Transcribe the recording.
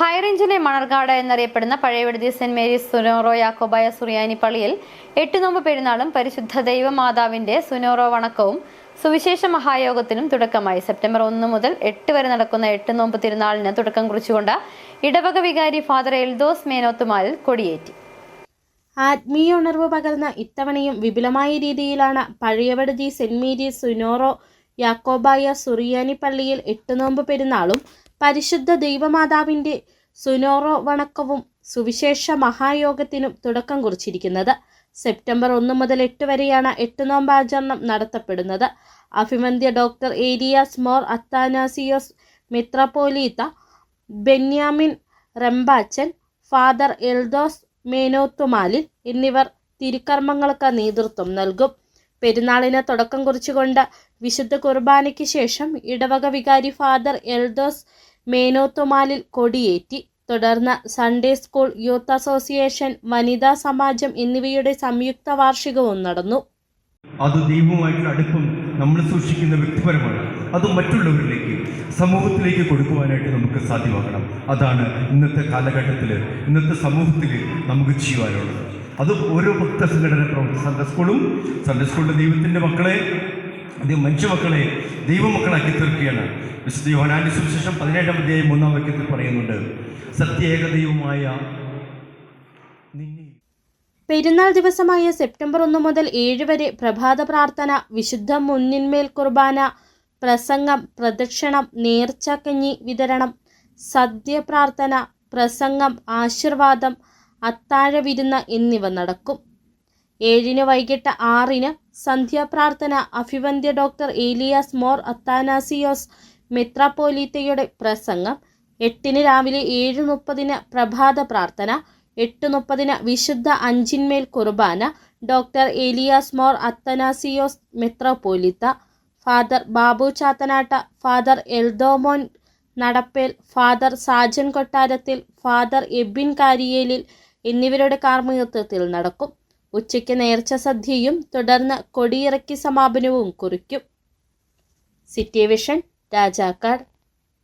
ഹൈറേഞ്ചിലെ മണർകാട് എന്നറിയപ്പെടുന്ന Pazhayaviduthi saint Mary's സുനോറോ Yakobaya സുറിയാനി പള്ളിയിൽ എട്ടുനോമ്പ് പെരുന്നാളും പരിശുദ്ധ ദൈവമാതാവിന്റെ സുനോറോ വണക്കവും സുവിശേഷ മഹായോഗത്തിനും തുടക്കമായി. സെപ്റ്റംബർ ഒന്ന് മുതൽ എട്ട് വരെ നടക്കുന്ന എട്ട് നോമ്പ് തിരുനാളിന് തുടക്കം കുറിച്ചുകൊണ്ട് ഇടവക വികാരി ഫാദർ എൽദോസ് മേനോത്തുമാരിൽ കൊടിയേറ്റി. ആത്മീയ ഉണർവ് പകർന്ന ഇത്തവണയും വിപുലമായ രീതിയിലാണ് പഴയവടുതി സെന്റ് മേരീസ് സുനോറോ യാക്കോബായ സുറിയാനി പള്ളിയിൽ എട്ടുനോമ്പ് പെരുന്നാളും പരിശുദ്ധ ദൈവമാതാവിന്റെ സുനോറോ വണക്കവും സുവിശേഷ മഹായോഗത്തിനും തുടക്കം കുറിച്ചിരിക്കുന്നത്. സെപ്റ്റംബർ ഒന്ന് മുതൽ എട്ട് വരെയാണ് എട്ട് നോമ്പാചരണം നടത്തപ്പെടുന്നത്. അഭിമന്ത്യ ഡോക്ടർ ഏരിയാസ് മോർ അത്താനാസിയോസ് മിത്രപോലീത്ത ബെന്യാമിൻ റെമ്പാച്ചൻ ഫാദർ എൽദോസ് മേനോത്തുമാലിൽ എന്നിവർ തിരുക്കർമ്മങ്ങൾക്ക് നേതൃത്വം നൽകും. പെരുന്നാളിന് തുടക്കം കുറിച്ചുകൊണ്ട് വിശുദ്ധ കുർബാനയ്ക്ക് ശേഷം ഇടവക വികാരി ഫാദർ എൽദോസ് മേനോത്തുമാലിൽ കൊടിയേറ്റി. തുടർന്ന് സൺഡേ സ്കൂൾ യൂത്ത് അസോസിയേഷൻ വനിതാ സമാജം എന്നിവയുടെ സംയുക്ത വാർഷികവും നടന്നു. അത് ദൈവവുമായിട്ടുള്ള അടുപ്പം നമ്മൾ സൂക്ഷിക്കുന്ന വ്യക്തിപരമാണ്. അത് മറ്റുള്ളവരിലേക്ക് സമൂഹത്തിലേക്ക് കൊടുക്കുവാനായിട്ട് നമുക്ക് സാധ്യമാക്കണം അതാണ് ഇന്നത്തെ കാലഘട്ടത്തിൽ ഇന്നത്തെ സമൂഹത്തിൽ നമുക്ക് ചെയ്യുവാനുള്ളത്. അത് ഓരോ ഭക്ത സംഘടന പ്രവർത്തന സൺഡേ സ്കൂളും സൺഡേ സ്കൂളിലെ ദൈവത്തിന്റെ മക്കളെ അത് മനുഷ്യമക്കളെ ദൈവമക്കളാക്കി തീർക്കുകയാണ് വിശുദ്ധ യോഹനാന്റെ സുവിശേഷം പതിനേഴാം അധ്യായം മൂന്നാം വാക്യത്തിൽ പറയുന്നുണ്ട് സത്യേക ദൈവമായ പെരുന്നാൾ ദിവസമായ സെപ്റ്റംബർ ഒന്ന് മുതൽ ഏഴ് വരെ പ്രഭാത പ്രാർത്ഥന വിശുദ്ധ മുന്നിന്മേൽ കുർബാന പ്രസംഗം പ്രദക്ഷിണം നേർച്ചക്കഞ്ഞി വിതരണം സദ്യപ്രാർത്ഥന പ്രസംഗം ആശീർവാദം അത്താഴ വിരുന്ന് എന്നിവ നടക്കും. ഏഴിന് വൈകിട്ട് ആറിന് സന്ധ്യാപ്രാർത്ഥന അഭിവന്ധ്യ ഡോക്ടർ ഏലിയാസ് മോർ അത്താനാസിയോസ് മെത്രാപ്പോലീത്തയുടെ പ്രസംഗം. എട്ടിന് രാവിലെ ഏഴ് മുപ്പതിന് പ്രഭാത പ്രാർത്ഥന. എട്ട് മുപ്പതിന് വിശുദ്ധ അഞ്ചിന്മേൽ കുർബാന. Doctor Elias Mor Athanasius Metropolitha father Babu Chathanatta father Eldhomon Nadappel father Sajan Kottarathil father Ebin കാരിയേലിൽ എന്നിവരുടെ കാർമ്മികത്വത്തിൽ നടക്കും. ഉച്ചയ്ക്ക് നേർച്ച സദ്യയും തുടർന്ന് കൊടിയിറക്കി സമാപനവും കുറിക്കും. City vision Rajakkad.